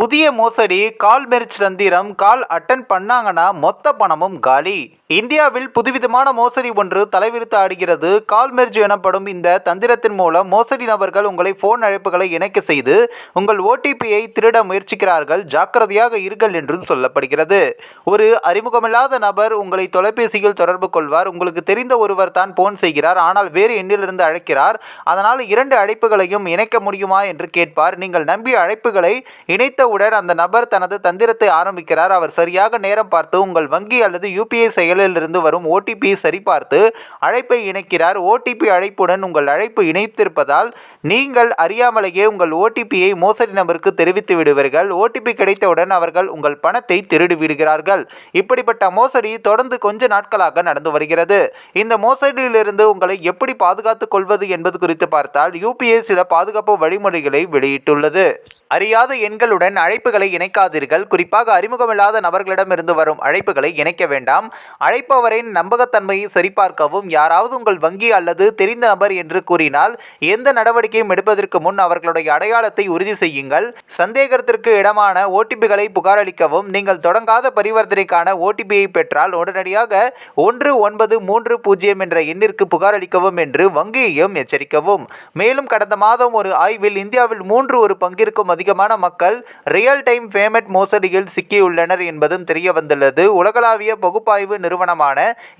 புதிய மோசடி கால் மெரிச் தந்திரம் கால் அட்டன் பண்ணாங்கன்னா மொத்த பணமும் காலி. இந்தியாவில் புதுவிதமான மோசடி ஒன்று தலைவிரித்து ஆடுகிறது. கால் மெர்ஜ் எனப்படும் இந்த தந்திரத்தின் மூலம் மோசடி நபர்கள் உங்களை போன் அழைப்புகளை இணைக்க செய்து உங்கள் ஓடிபியை திருட முயற்சிக்கிறார்கள். ஜாக்கிரதையாக இருங்கள் என்றும் சொல்லப்படுகிறது. ஒரு அறிமுகமில்லாத நபர் உங்களை தொலைபேசியில் தொடர்பு கொள்வார். உங்களுக்கு தெரிந்த ஒருவர் தான் போன் செய்கிறார். ஆனால் வேறு எண்ணிலிருந்து அழைக்கிறார். அதனால் இரண்டு அழைப்புகளையும் இணைக்க முடியுமா என்று கேட்பார். நீங்கள் நம்பிய அழைப்புகளை முடித்தவுடன் அந்த நபர் தனது தந்திரத்தை ஆரம்பிக்கிறார். அவர் சரியாக நேரம் பார்த்து உங்கள் வங்கி அல்லது யூபிஐ செயலிலிருந்து வரும் ஓடிபியை சரிபார்த்து அழைப்பை இணைக்கிறார். ஓடிபி அழைப்புடன் உங்கள் அழைப்பு இணைத்திருப்பதால் நீங்கள் அறியாமலேயே உங்கள் ஓடிபியை மோசடி நபருக்கு தெரிவித்து விடுவீர்கள். ஓடிபி கிடைத்தவுடன் அவர்கள் உங்கள் பணத்தை திருடி விடுகிறார்கள். இப்படிப்பட்ட மோசடி தொடர்ந்து கொஞ்ச நாட்களாக நடந்து வருகிறது. இந்த மோசடியிலிருந்து உங்களை எப்படி பாதுகாத்துக் கொள்வது என்பது குறித்து பார்த்தால் யூபிஐ சில பாதுகாப்பு வழிமுறைகளை வெளியிட்டுள்ளது. அறியாத எண்களுடன் அழைப்புகளை இணைக்காதீர்கள். குறிப்பாக அறிமுகமில்லாத நபர்களிடமிருந்து வரும் அழைப்புகளை இணைக்க வேண்டாம். அழைப்பவரின் நம்பகத்தன்மையை சரிபார்க்கவும் யாராவது உங்கள் வங்கி அல்லது தெரிந்த நபர் என்று கூறினால் எந்த நடவடிக்கையும் எடுப்பதற்கு முன் அவர்களுடைய அடையாளத்தை உறுதி செய்யுங்கள். சந்தேகத்திற்கு இடமான ஓடிபிகளை புகாரளிக்கவும் நீங்கள் தொடங்காத பரிவர்த்தனைக்கான ஓடிபியை பெற்றால் உடனடியாக ஒன்று ஒன்பது மூன்று பூஜ்ஜியம் என்ற எண்ணிற்கு புகாரளிக்கவும் என்று வங்கியையும் எச்சரிக்கவும். மேலும் கடந்த மாதம் ஒரு ஆய்வில் இந்தியாவில் மூன்று ஒரு பங்கிற்கும் அதிகமான மக்கள் ரியல் டைம் பேமெண்ட் மோசடியில் சிக்கியுள்ளனர் என்பதும் தெரிய வந்துள்ளது உலகளாவிய பகுப்பாய்வு நிறுவனமான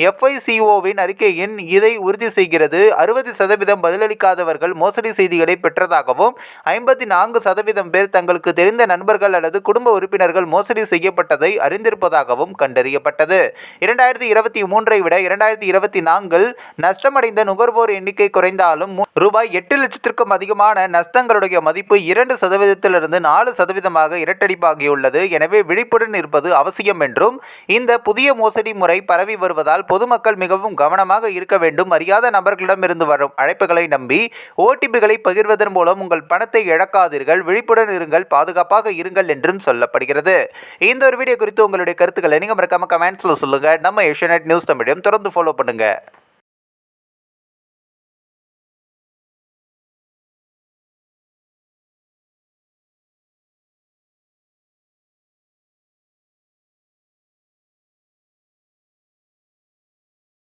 எஃப்ஐசிஓவின் அறிக்கையின் இதை உறுதி செய்கிறது. அறுபது சதவீதம் பதிலளிக்காதவர்கள் மோசடி செய்திகளை பெற்றதாகவும் ஐம்பத்தி நான்கு சதவீதம் பேர் தங்களுக்கு தெரிந்த நண்பர்கள் அல்லது குடும்ப உறுப்பினர்கள் மோசடி செய்யப்பட்டதை அறிந்திருப்பதாகவும் கண்டறியப்பட்டது. இரண்டாயிரத்தி இருபத்தி மூன்றை விட இரண்டாயிரத்தி இருபத்தி நான்கில் நஷ்டமடைந்த நுகர்வோர் எண்ணிக்கை குறைந்தாலும் ரூபாய் எட்டு லட்சத்திற்கும் அதிகமான நஷ்டங்களுடைய மதிப்பு இரண்டு சதவீதத்திலிருந்து நாலு சதவீதம் அதிகமாக இரட்டடிப்பாகியுள்ளது. எனவே விழிப்புடன் இருப்பது அவசியம் என்றும் இந்த புதிய மோசடி முறை பரவி வருவதால் பொதுமக்கள் மிகவும் கவனமாக இருக்க வேண்டும். அறியாத நபர்களிடமிருந்து வரும் அழைப்புகளை நம்பி ஓடிபிகளை பகிர்வதன் மூலம் உங்கள் பணத்தை இழக்காதீர்கள். விழிப்புடன் இருங்கள் பாதுகாப்பாக இருங்கள் என்றும் சொல்லப்படுகிறது. இந்த ஒரு வீடியோ குறித்து உங்களுடைய கருத்துக்களை நீங்கள் மறக்காம கமெண்ட்ஸில் சொல்லுங்கள் நம்ம ஏஷியநெட் நியூஸ் தமிழையும் தொடர்ந்து ஃபாலோ பண்ணுங்கள்